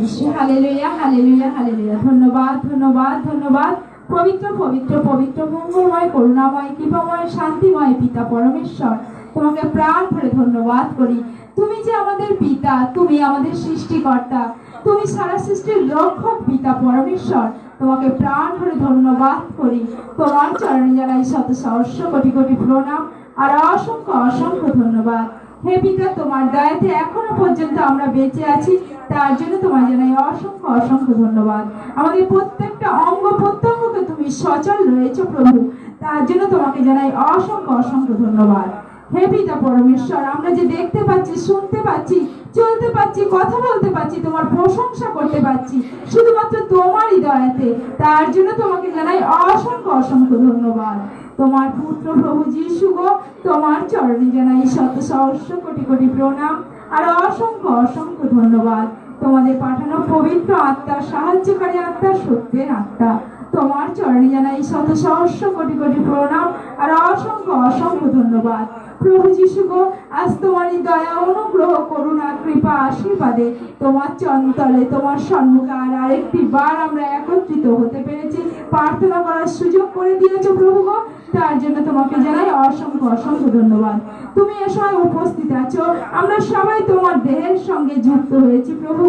Hallelujah hallelujah hallelujah ধন্যবাদ ধন্যবাদ ধন্যবাদ পবিত্র পবিত্র পবিত্র মঙ্গলময় করুণাময় কৃপাময় শান্তিময় পিতা পরমেশ্বর তোমাকে প্রাণ ভরে ধন্যবাদ করি। তুমি যে আমাদের পিতা, তুমি আমাদের সৃষ্টিকর্তা, তুমি সারা সৃষ্টির রক্ষক পিতা পরমেশ্বর, তোমাকে প্রাণ ভরে ধন্যবাদ করি। তোমার চরণে জানাই শত সহস্র কোটি কোটি প্রণাম, আর অসংখ্য অসংখ্য ধন্যবাদ। হে পিতা, তোমার দয়াতে এখনও পর্যন্ত আমরা বেঁচে আছি। তার জন্য তোমার জানাই অসংখ্য অসংখ্য ধন্যবাদ। আমাদের প্রত্যেকটা অঙ্গ প্রত্যঙ্গকে তুমি সচল রয়েছে প্রভু। তার জন্য তোমাকে জানাই অসংখ্য অসংখ্য ধন্যবাদ। হে পিতা পরমেশ্বর, আমরা যে দেখতে পাচ্ছি, শুনতে পাচ্ছি, চলতে পাচ্ছি, কথা বলতে পাচ্ছি, তোমার প্রশংসা করতে পাচ্ছি, শুধুমাত্র তোমারই দয়াতে, তার জন্য তোমাকে জানাই অসংখ্য অসংখ্য ধন্যবাদ। তোমার পুত্র প্রভু যিশু গো, তোমার চরণে জানাই শত সহস্র কোটি কোটি প্রণাম আর অসংখ্য অসংখ্য ধন্যবাদ। তোমাদের পাঠানো পবিত্র আত্মা সাহায্যকারী আত্মা, সত্যের আত্মা। তোমার চরণে জানাই শত সহস্র কোটি কোটি প্রণাম আর অসংখ্য অসংখ্য ধন্যবাদ। প্রভু যিশু গো, আজ তোমারই দয়া, অনুগ্রহ, করুণা, কৃপা, আশীর্বাদে তোমার চন্তলে তোমার সম্মুখে আর আরেকটি বার আমরা একত্রিত হতে পেরেছি। প্রার্থনা করার সুযোগ করে দিয়েছ প্রভু গো। তার জন্য তোমাকে জানাই অসংখ্য অসংখ্য ধন্যবাদ। তুমি এ সময় উপস্থিত আছো। আমরা সবাই তোমার দেহের সঙ্গে যুক্ত হয়েছি, প্রভু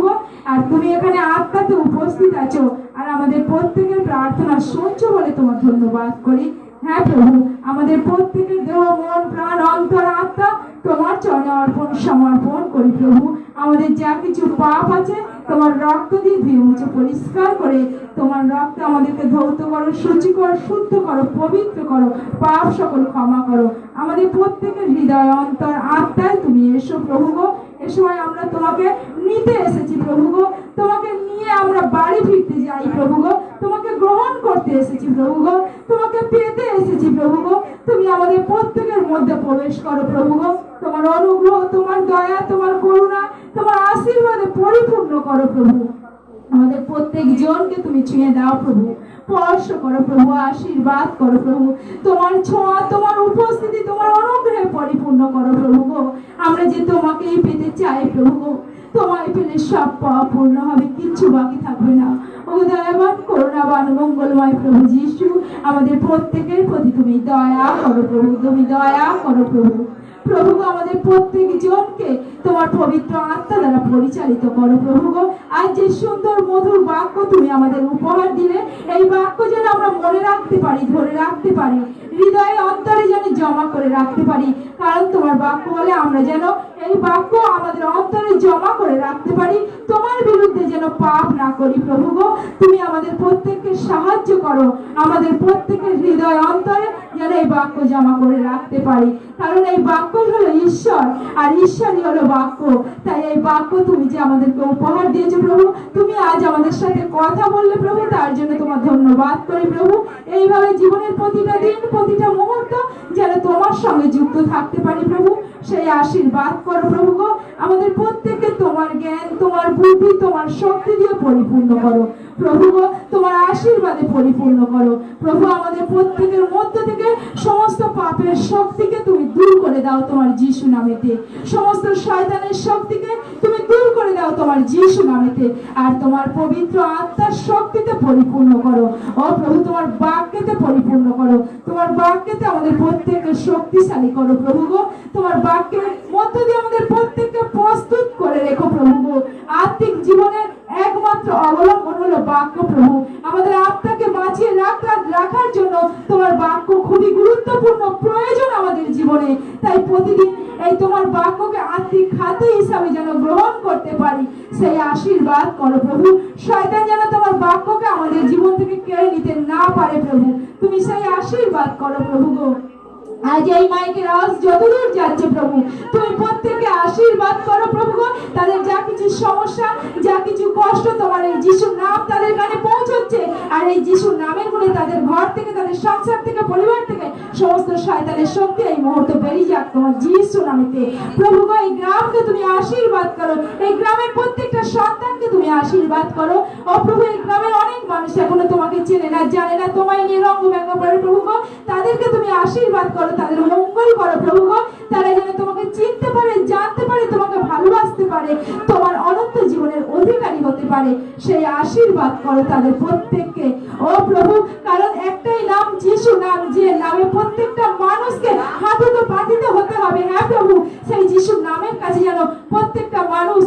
আর তুমি এখানে আত্মাতে উপস্থিত আছো। আর আমাদের প্রত্যেকের প্রার্থনা শুনছো বলে তোমার ধন্যবাদ করি। হ্যাঁ প্রভু, আমাদের প্রত্যেকের দেহ, মন, প্রাণ, অন্তর, আত্মা তোমার চরণে অর্পণ, সমর্পণ করি, প্রভু। আমাদের যা কিছু পাপ আছে তোমার রক্ত দিয়ে ধুয়ে মুছে পরিষ্কার করে তোমার রক্ত আমাদেরকে ধৌত করো সূচি করো, শুদ্ধ করো, পবিত্র করো, পাপ সকল ক্ষমা করো। আমাদের প্রত্যেকের হৃদয় অন্তর আত্মায় তুমি এসো প্রভু গো। এ সময় আমরা তোমাকে নিতে এসেছি প্রভু গো। তোমাকে নিয়ে আমরা বাড়ি ফিরতে যাই প্রভু গো। তোমাকে গ্রহণ করতে এসেছি প্রভু গো। তোমাকে পেতে এসেছি প্রভু গো। তুমি আমাদের প্রত্যেকের মধ্যে প্রবেশ করো, প্রভু তোমার অনুগ্রহ, তোমার দয়া, তোমার করুণা, তোমার আশীর্বাদে পরিপূর্ণ করো, প্রভু। আমাদের প্রত্যেক জনকে তুমি ছুঁয়ে দাও, প্রভু। স্পর্শ করো, প্রভু। আশীর্বাদ করো, প্রভু। তোমার ছোঁয়া, তোমার উপস্থিতি, তোমার অনুগ্রহে পরিপূর্ণ করো, প্রভু গো। আমরা যে তোমাকেই পেতে চাই, প্রভু গো তোমায় পেলে সব পাওয়া পূর্ণ হবে, কিচ্ছু বাকি থাকবে না। ও দয়াবান করুণাবান মঙ্গলময় প্রভু যিশু। আমাদের প্রত্যেকের প্রতি তুমি দয়া করো প্রভু, তুমি দয়া করো প্রভু। প্রভু আমাদের প্রত্যেক জনকে তোমার পবিত্র আত্মা দ্বারা পরিচালিত করো প্রভু গো। আজ যে সুন্দর মধুর বাক্য তুমি আমাদের উপহার দিলে, এই বাক্য যেন আমরা মনে রাখতে পারি, ধরে রাখতে পারি। হৃদয়ে অন্তরে যেন জমা করে রাখতে পারি। কারণ তোমার বাক্য বলে আমরা যেন এই বাক্য আমাদের অন্তরে জমা করে রাখতে পারি। তোমার বিরুদ্ধে যেন পাপ না করি প্রভু গো। তুমি আমাদের প্রত্যেককে সাহায্য করো। আমাদের প্রত্যেকের হৃদয় অন্তরে যেন এই বাক্য জমা করে রাখতে পারি। কারণ এই বাক্য হলো ঈশ্বর, আর ঈশ্বরই হলো বাক্য। তাই এই বাক্য তুমি যে আমাদেরকে উপহার দিয়েছ প্রভু, তুমি আজ আমাদের সাথে কথা বললে প্রভু, তার জন্য তোমার ধন্যবাদ করি প্রভু। এইভাবে জীবনের প্রতিটা দিন প্রতিটা মুহূর্ত যেন তোমার সঙ্গে যুক্ত থাকতে পারি প্রভু। সেই আশীর্বাদ করো প্রভু গো। আমাদের প্রত্যেককে তোমার জ্ঞান, তোমার বুদ্ধি, তোমার শক্তি দিয়ে পরিপূর্ণ করো। প্রভু গো, তোমার আশীর্বাদে পরিপূর্ণ করো। প্রভু, আমাদের প্রত্যেকের মধ্য থেকে সমস্ত পাপের শক্তিকে তুমি দূর করে দাও তোমার যিশু নামেতে। সমস্ত শয়তানের শক্তিকে দাও তোমার যিশু নামেতে, আর তোমার পবিত্র আত্মার শক্তিতে পরিপূর্ণ করো। ও প্রভু, তোমার বাক্যেতে পরিপূর্ণ করো। তোমার বাক্যেতে আমাদের প্রত্যেককে শক্তিশালী করো প্রভু গো। তোমার বাক্যের মধ্য দিয়ে আমাদের প্রত্যেককে প্রস্তুত করে রেখো প্রভু। আত্মিক জীবনের একমাত্র অবলম্বন হলো বাক্য প্রভু। আমাদের আত্মাকে বাঁচিয়ে রাখার জন্য তোমার বাক্য খুবই গুরুত্বপূর্ণ প্রয়োজন আমাদের জীবনে। তাই প্রতিদিন এই তোমার বাক্যকে আত্মিক খাদ্য হিসাবে যেন গ্রহণ করতে পারি, সেই আশীর্বাদ করো প্রভু। শয়তান যেন তোমার বাক্যকে আমাদের জীবন থেকে কেড়ে নিতে না পারে প্রভু। তুমি সেই আশীর্বাদ করো প্রভু গো। আজ এই মাইকের আওয়াজ যতদূর যাচ্ছে প্রভু, তুমি প্রত্যেককে আশীর্বাদ করো প্রভু তাদের যা কিছু সমস্যা, যা কিছু কষ্ট তোমার এই যিশুর নাম তাদের কানে পৌঁছচ্ছে। আর এই যিশুর নামের গুণে তাদের ঘর থেকে, তাদের সংসার থেকে, পরিবার থেকে সমস্ত শয়তানের শক্তি এই মুহূর্তে বেরিয়ে যাক তোমার যিশু নামেতে। প্রভু এই গ্রামকে তুমি আশীর্বাদ করো। এই গ্রামের প্রত্যেকটা সন্তানকে তুমি আশীর্বাদ করো। ও প্রভু, এই গ্রামের অনেক মানুষ এখনও তোমাকে চেনে না, জানে না, তোমায় নিয়ে রঙ্গ ব্যঙ্গ করে প্রভু গো তাদেরকে তুমি আশীর্বাদ করো, তাদের মঙ্গল করো, প্রভু তারা যেন তোমাকে চিনতে পারে, জানতে পারে, তোমাকে ভালোবাসতে পারে, তোমার অনন্ত জীবনের অধিকারী হতে হতে পারে। সেই আশীর্বাদ করো তাদের প্রত্যেককে। ও প্রভু, কারণ একটাই নাম যিশু, নাম যে নামে প্রত্যেকটা মানুষকে হাঁটু তো পাতিতে হতে হবে। হ্যাঁ প্রভু? সেই যিশুর নামের কাছে যেন প্রত্যেকটা মানুষ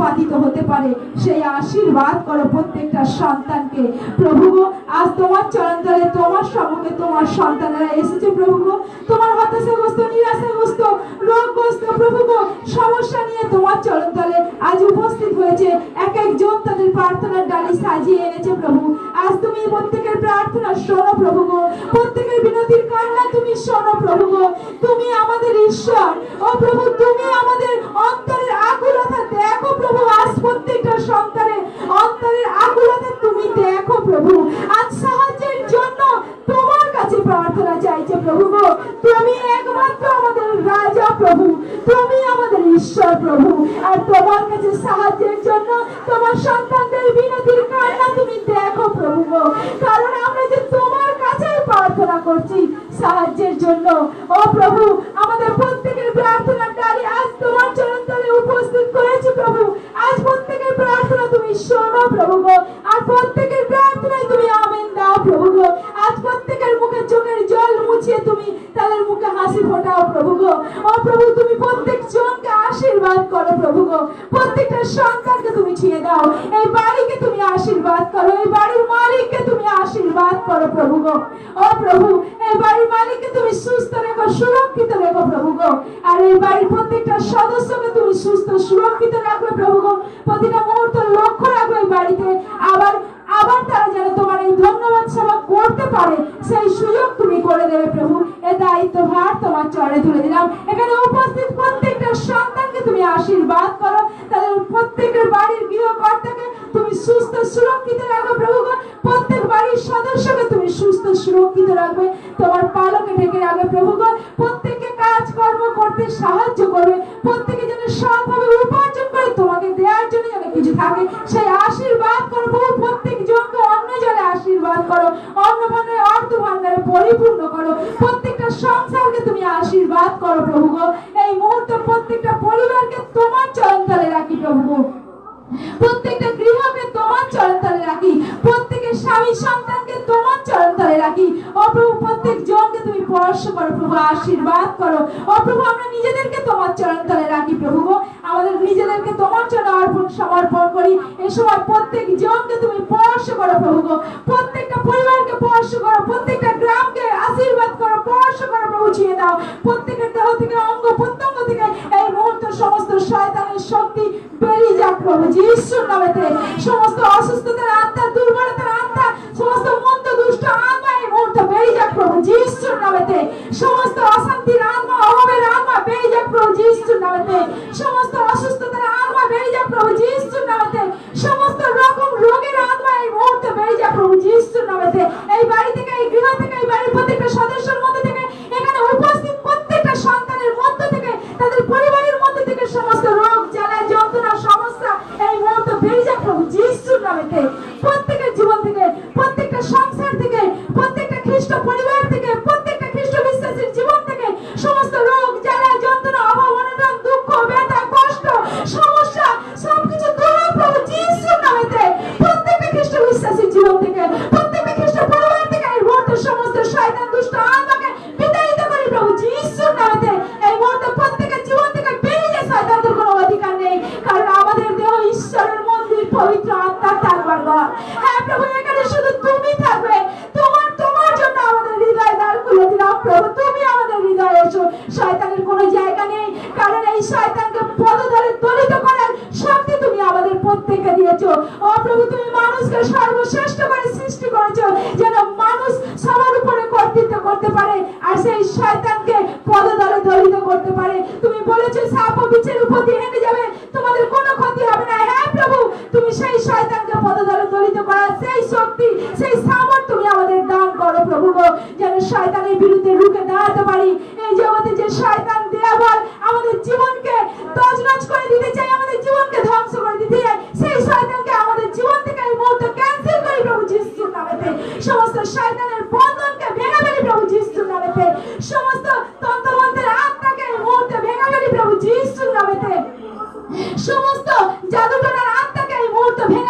পাতিত হতে পারে। সেই আশীর্বাদ করো প্রত্যেকটা সন্তানকে। প্রভু আজ তোমার চরণতলে তোমার সম্মুখে তোমার সন্তানেরা এসেছে প্রভু তোমার হতাশাগ্রস্ত, নিরাশাগ্রস্ত, রোগগ্রস্ত প্রভু সমস্যা নিয়ে তোমার চরণতলে উপস্থিত হয়েছে। এক একজন তাদের প্রার্থনার ডালি সাজিয়ে এনেছে, প্রভু। আজ তুমি প্রত্যেকের প্রার্থনা শোনো, প্রভু গো। প্রত্যেকের বিনতির কান্না তুমি শোনো, প্রভু গো। তুমি আমাদের ঈশ্বর। ও প্রভু, তুমি আমাদের অন্তরের আকুলতা দেখো, প্রভু। আজ প্রত্যেকটা সন্তানের অন্তরের আকুলতা তুমি দেখো, প্রভু। আজ সাহায্যের জন্য তোমার কাছে প্রার্থনা চাইছে, প্রভু গো। তুমি একমাত্র আমাদের রাজা, প্রভু। প্রভু। আর তোমার কাছে সাহায্যের জন্য তোমার সন্তানদের বিনতির কান্না তুমি দেখো প্রভু কারণ আমরা যে তোমার কাছে প্রার্থনা করছি সাহায্যের জন্য। ও প্রভু, আমাদের প্রত্যেকের প্রার্থনার ডালি আজ তোমার চরণতলে উপস্থিত করেছি প্রভু। আজ প্রত্যেকের প্রার্থনা তুমি শোনো প্রভু আর প্রত্যেকের প্রার্থনায় তুমি আমেন দাও প্রভু আজ প্রত্যেকের মুখে চোখের জল মুছিয়ে তুমি তাদের মুখে হাসি ফোটাও প্রভু গো। ও প্রভু, তুমি প্রত্যেক আশীর্বাদ করো প্রভু গো। প্রত্যেকটা সন্তানকে তুমি ছুঁয়ে দাও। এই বাড়িকে তুমি আশীর্বাদ করো। এই বাড়ির মালিককে তুমি আশীর্বাদ করো প্রভু গো। ও প্রভু, এই বাড়ির মালিককে তুমি সুস্থ রেখো, সুরক্ষিত রেখো প্রভু গো। আর এই বাড়ির প্রত্যেকটা সদস্যকে তুমি সুস্থ, সুরক্ষিত রাখবে প্রভু গো। প্রতিটা মুহূর্ত লক্ষ্য রাখবে এই বাড়িতে। আবার আবার তারা যেন তোমার এই ধন্যবাদ সভা করতে পারে, সেই সুযোগ তুমি করে দেবে প্রভু। এ দায়িত্ব ভার তোমার চরে তুলে দিলাম। এখানে উপস্থিত প্রত্যেকটা সন্তানকে তুমি আশীর্বাদ করো। তাদের প্রত্যেকের বাড়ির গৃহকর্তাকে তুমি সুস্থ, সুরক্ষিত রাখো প্রত্যেক বাড়ির সদস্যকে তুমি সুস্থ, সুরক্ষিত রাখবে। তোমার পালকে ঢেকে রাখবে। প্রত্যেককে কাজকর্ম করতে সাহায্য করবে। প্রত্যেকে যেন সৎভাবে উপার্জন করে তোমাকে দেওয়ার জন্য যেন কিছু থাকে, সেই আশীর্বাদ করো প্রভু প্রত্যেক জনকে অন্য জলে আশীর্বাদ করো অন্য ভান্ডারে অর্থ ভান্ডারে পরিপূর্ণ করো প্রত্যেকটা সংসারকে তুমি আশীর্বাদ করো প্রভু গো। এই মুহূর্তে প্রত্যেকটা পরিবারকে তোমার চরণতলে রাখি প্রভু গো। প্রত্যেকটা গৃহকে তোমার চরণতলে রাখি প্রত্যেকের স্বামী সন্তানকে তোমার চরণতলে রাখি ও প্রভু, প্রত্যেক জনকে তুমি স্পর্শ করো প্রভু আশীর্বাদ করো ও প্রভু, আমরা নিজেদেরকে তোমার চরণতলে রাখি প্রভু গো। আমাদের নিজেদেরকে তোমার জন্য অর্পণ, সমর্পণ করি এ সময় প্রত্যেক জনকে তুমি স্পর্শ করো প্রভু গো। শক্তি বেরিয়ে যাক প্রভু যিশুর নামেতে। সমস্ত অসুস্থতার আত্মা, দুর্বলতার আত্মা, সমস্ত মন্দ, দুষ্ট আত্মা এই মুহূর্তে বেরিয়ে যাক প্রভু যিশুর নামেতে। সমস্ত অশান্তির আত্মা, অভাবের আত্মা বেরিয়ে যাক প্রভু যিশুর নামেতে। সমস্ত অসুস্থতার আত্মা বেরিয়ে যাক প্রভু যিশুর নামেতে। সমস্ত রকম রোগের যাক প্রভু যিশুর নামেতে প্রত্যেকের জীবন থেকে প্রত্যেকটা শয়তানের বিরুদ্ধে রুখে দাঁড়াতে পারি। এই জগতে যে শয়তান দেয়া বল আমাদের জীবনকে তছনছ করে দিতে চাই আমাদের জীবনকে ধ্বংস করে দিতে চাই সেই শয়তানকে আমাদের জীবন থেকে এই মুহূর্তে ক্যান্সেল করি প্রভু যিশুর নামেতে সমস্ত শয়তানের বন্ধনকে ভেঙে ফেলি প্রভু যিশুর নামেতে সমস্ত তন্ত্রমন্ত্রের আত্মাকে এই মুহূর্তে ভেঙে ফেলি প্রভু যিশুর নামেতে সমস্ত জাদুটনার আত্মাকে এই মুহূর্তে ভেঙে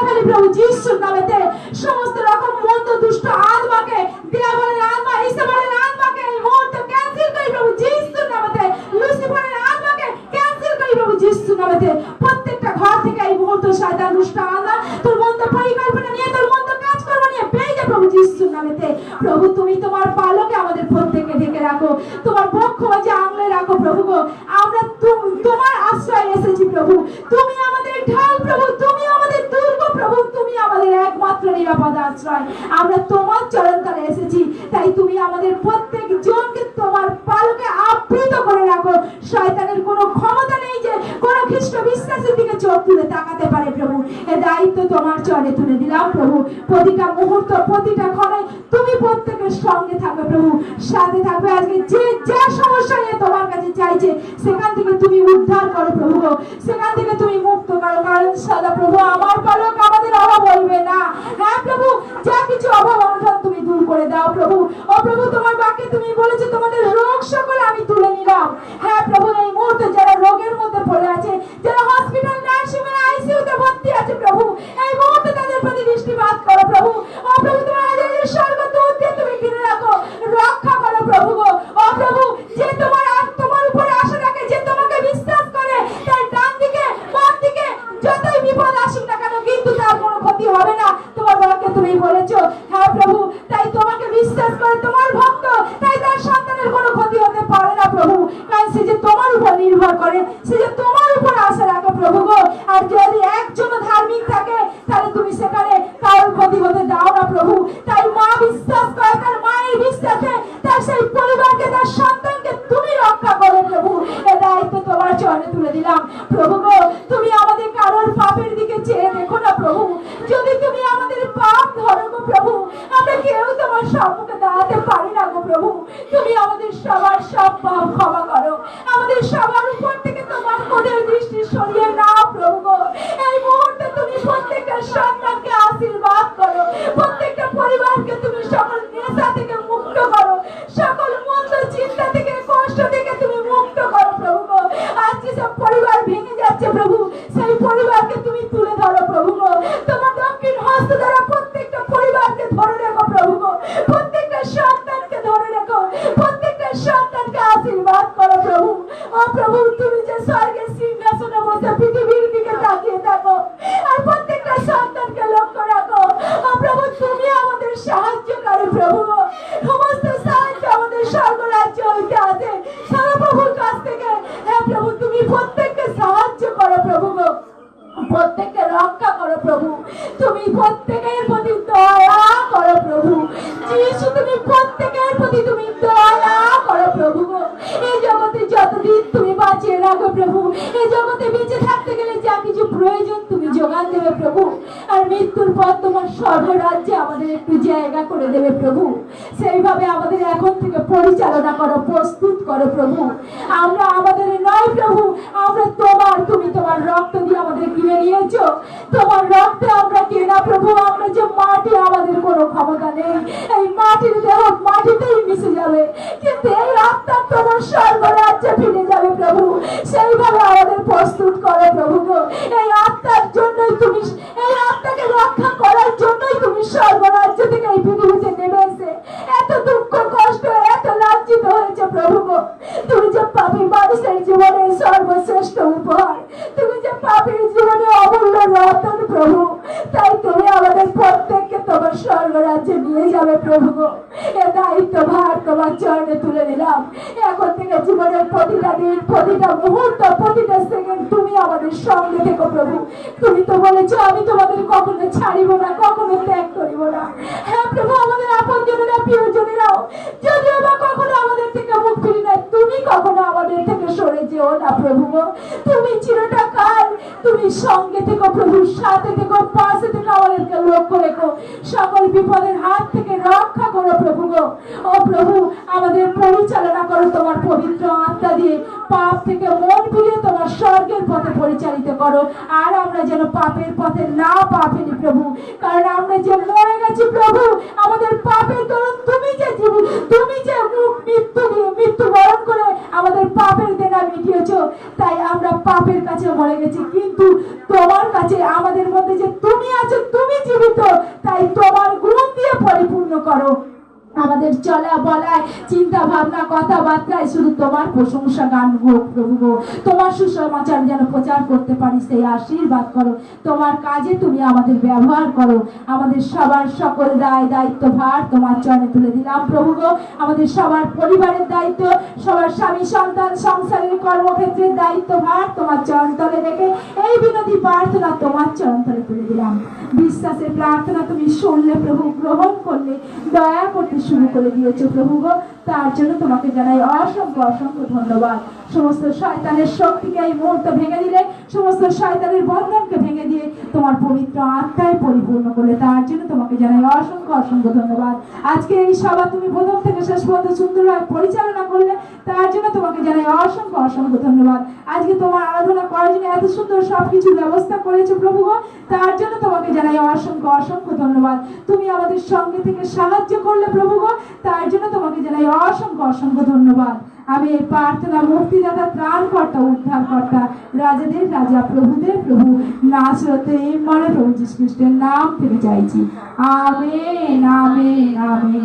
শয়তান দুষ্ট আল্লাহ তোর মন্দ পরিকল্পনা নিয়ে তোর মন্দ কাজ করব নিয়ে বেরিয়ে যা প্রভু যিশুর নামেতে প্রভু তুমি তোমার পালকে আমাদের প্রত্যেককে ঢেকে রাখো তোমার পক্ষ মাঝে আংলে রাখো প্রভু গো আমরা তোমার আশ্রয় এসেছি প্রভু। তুমি আমাদের ঢাল প্রভু, তুমি আমাদের দুর্গ প্রভু, তুমি আমাদের একমাত্র নিরাপদ আশ্রয়। আমরা তোমার চরণ তলে এসেছি। তাই তুমি আমাদের প্রত্যেক জনকে তোমার পালকে আবৃত করে রাখো। শয়তানের কোনো ক্ষমতা নেই যে কোনো খ্রিস্ট বিশ্বাসের দিকে চোখ তুলে তাকাতে পারে প্রভু। এ দায়িত্ব তোমার চরণে তুলে দিলাম প্রভু। প্রতিটা মুহূর্ত, প্রতিটা ক্ষণে তুমি প্রত্যেকের সঙ্গে থাকবে প্রভু। সাথে থাকবে আজকে যে চাইছে সেখান থেকে তুমি উদ্ধার করো প্রভু। সেখান থেকে তুমি মুক্ত করো। কারণ সদা প্রভু আমার পালক আমাদের অভাব বলবে না। হ্যাঁ প্রভু, যা কিছু অভাব অনটন তুমি দূর করে দাও প্রভু। ও প্রভু, তোমার বাক্যে তুমি বলেছ তোমাদের রোগ সকল আমি তুলে নিলাম। গো সর্বরাজ্যে আমাদের একটু জায়গা করে দেবে প্রভু। সেইভাবে আমাদের এখন থেকে পরিচালনা করো, প্রস্তুত করো প্রভু। আমরা আমাদের নয় প্রভু, আমরা তোমার, তুমি তোমার রক্ত দিয়ে আমাদের কিনে নিয়েছো। তোমার রক্তে আমরা কেনা প্রভু, আমরা যে মাটি, আমাদের কোনো ক্ষমতা নেই। এই মাটির দেহ মাটিতেই মিশে যাবে। কিন্তু এই আত্মা তোমার স্বর্গরাজ্যে ফিরে যাবে প্রভু। সেইভাবে আমাদের প্রস্তুত করো প্রভু এই আত্মার জন্যই তুমি, এই আত্মাকে রক্ষা করার জন্যই তুমি সর্বরাজ্য থেকে এই পৃথিবীতে সঙ্গে থেকো প্রভু সাথে থেকো, পাশে থেকে, আমাদেরকে লক্ষ্য রেখো। সকল বিপদের হাত থেকে রক্ষা করো, প্রভু গো। ও প্রভু, আমাদের পরিচালনা করো তোমার পবিত্র আত্মা দিয়ে। পাপ থেকে মন ফিরিয়ে তোমার স্বর্গের পথে পরিচালিত করো। আর আমরা যেন পাপের পথে না পা ফেলি, প্রভু। কারণ আমরা যে মরে গেছি, প্রভু, আমাদের পাপের দরুন তুমি যে জীবন, তুমি যে মৃত্যু দিয়ে মৃত্যু বরণ করে আমাদের পাপের দেনা মিটিয়েছো। তাই আমরা পাপের কাছে মরে গেছি। কিন্তু কাছে আমাদের মধ্যে যে তুমি আছো তুমি জীবিত তাই তোমার গুণ দিয়ে পরিপূর্ণ করো ও আমাদের চলা বলায় চিন্তা ভাবনা কথাবার্তায় শুধু তোমার প্রশংসা গান হোক, প্রভু গো। তোমার সুসমাচার যেন প্রচার করতে পারি, সেই আশীর্বাদ করো। তোমার কাজে তুমি আমাদের ব্যবহার করো। আমাদের সবার সকল দায়, দায়িত্ব, ভার তোমার চরণে তুলে দিলাম, প্রভু গো। আমাদের সবার পরিবারের দায়িত্ব, সবার স্বামী, সন্তান, সংসারের কর্মক্ষেত্রের দায়িত্ব, ভার তোমার চরণ তলে রেখে এই বিনতি প্রার্থনা তোমার চরণ তলে তুলে দিলাম। বিশ্বাসের প্রার্থনা তুমি শুনলে, প্রভু, গ্রহণ করলে, দয়া করতে শুরু করে দিয়েছ, প্রভু গো। তার জন্য তোমাকে জানাই অসংখ্য অসংখ্য ধন্যবাদ। সমস্ত শয়তানের শক্তিকে এই মুহূর্ত ভেঙে দিলে সমস্ত শয়তানের বন্ধনকে ভেঙে দিয়ে তোমার পবিত্র আত্মায় পরিপূর্ণ করলে, তার জন্য তোমাকে জানাই অসংখ্য অসংখ্য ধন্যবাদ। আজকে এই সভা তুমি প্রথম থেকে শেষ পর্যন্ত সুন্দরভাবে পরিচালনা করলে, তার জন্য তোমাকে জানাই অসংখ্য অসংখ্য ধন্যবাদ। আজকে তোমার আরাধনা করার জন্য এত সুন্দর সবকিছু ব্যবস্থা করেছে প্রভু তার জন্য তোমাকে জানাই অসংখ্য অসংখ্য ধন্যবাদ। তুমি আমাদের সঙ্গে থেকে সাহায্য করলে প্রভু তার জন্য তোমাকে জানাই অসংখ্য অসংখ্য ধন্যবাদ। আমি এই প্রার্থনা মুক্তিদাতা ত্রাণকর্তা, উদ্ধারকর্তা, রাজাদের রাজা, প্রভুদের প্রভু, নাসরতে মনে প্রভু যীশু খ্রিস্টের নাম থেকে চাইছি। আমে নামে নামে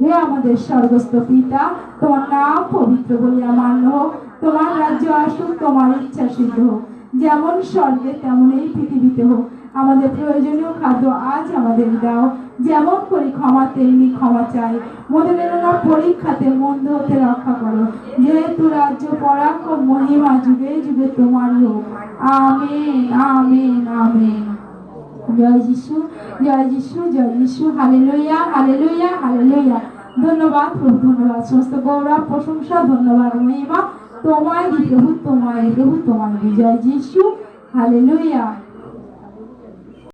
হে আমাদের স্বর্গস্থ পিতা, তোমার নাম পবিত্র বলিয়া মান্য হোক, তোমার রাজ্য আসুক, তোমার ইচ্ছা সিদ্ধ হোক। যেমন স্বর্গে তেমন এই পৃথিবীতে হোক। আমাদের প্রয়োজনীয় খাদ্য আজ আমাদের দাও। যেমন করি ক্ষমা, তেমনি ক্ষমা চাই। মোদের না পরীক্ষাতে মন্দ হতে রক্ষা করো। যেহেতু রাজ্য পরাক্রম, মহিমা যুগে যুগে তোমারই হোক। Amen amen amen. জয় যিশু জয় যিশু জয় যিশু। Hallelujah hallelujah hallelujah. ধন্যবাদ, প্রভু, ধন্যবাদ। সমস্ত গৌরব, প্রশংসা, ধন্যবাদ, মহিমা। তোমায় দি প্রভু তোমায় প্রভু তোমায় দি জয় যিশু হালেলুয়া